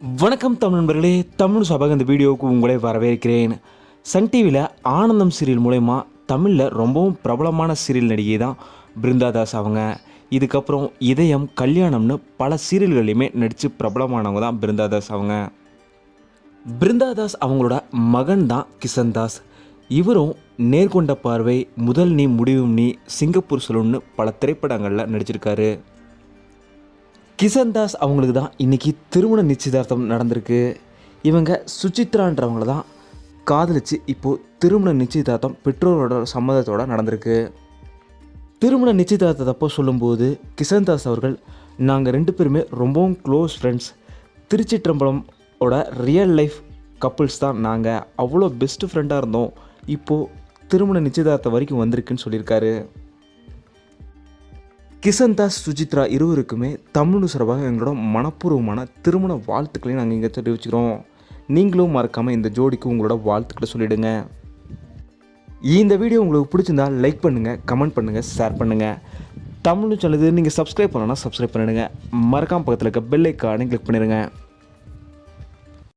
வணக்கம் தமிழ் நண்பர்களே. தமிழ் சபாக இந்த வீடியோவுக்கு உங்களை வரவேற்கிறேன். சன் டிவியில் ஆனந்தம் சீரியல் மூலயமா தமிழில் ரொம்பவும் பிரபலமான சீரியல் நடிகை தான் பிருந்தாதாஸ் அவங்க. இதுக்கப்புறம் இதயம் கல்யாணம்னு பல சீரியல்கள்லையுமே நடித்து பிரபலமானவங்க தான் பிருந்தாதாஸ் அவங்க. பிருந்தாதாஸ் அவங்களோட மகன் தான் கிஷன் தாஸ் இவரும் நேர்கொண்ட பார்வை முதல் நீ முடிவும் நீ சிங்கப்பூர் சலூன்னு பல திரைப்படங்களில் நடிச்சிருக்காரு. கிஷன் தாஸ் அவங்களுக்கு தான் இன்றைக்கி திருமண நிச்சயதார்த்தம் நடந்திருக்கு. இவங்க சுச்சித்ரான்றவங்கள தான் காதலிச்சு இப்போது திருமண நிச்சயதார்த்தம் பெற்றோரோட சம்மதத்தோட நடந்திருக்கு. திருமண நிச்சயதார்த்தத்தப்போ சொல்லும்போது கிஷன் தாஸ் அவர்கள் நாங்கள் ரெண்டு பேருமே ரொம்பவும் க்ளோஸ் ஃப்ரெண்ட்ஸ் திருச்சிற்றம்பலம் ஓட ரியல் லைஃப் கப்புள்ஸ் தான் நாங்கள் அவ்வளோ பெஸ்ட் ஃப்ரெண்டாக இருந்தோம். இப்போது திருமண நிச்சயதார்த்தம் வரைக்கும் வந்திருக்குன்னு சொல்லியிருக்காரு. கிசன் தாஸ் சுஜித்ரா இருவருக்குமே தமிழ் சார்பாக எங்களோட மனப்பூர்வமான திருமண வாழ்த்துக்களையும் நாங்கள் இங்கே தெரிவிச்சுக்கிறோம். நீங்களும் மறக்காமல் இந்த ஜோடிக்கு உங்களோட வாழ்த்துக்களை சொல்லிவிடுங்க இந்த வீடியோ உங்களுக்கு பிடிச்சிருந்தா லைக் பண்ணுங்கள் கமெண்ட் பண்ணுங்கள் ஷேர் பண்ணுங்கள் தமிழ் சேனலுக்கு நீங்கள் சப்ஸ்கிரைப் பண்ணணும்னா சப்ஸ்கிரைப் பண்ணிடுங்க. மறக்காம பக்கத்தில் இருக்க பெல் ஐக்கானே கிளிக் பண்ணிடுங்க.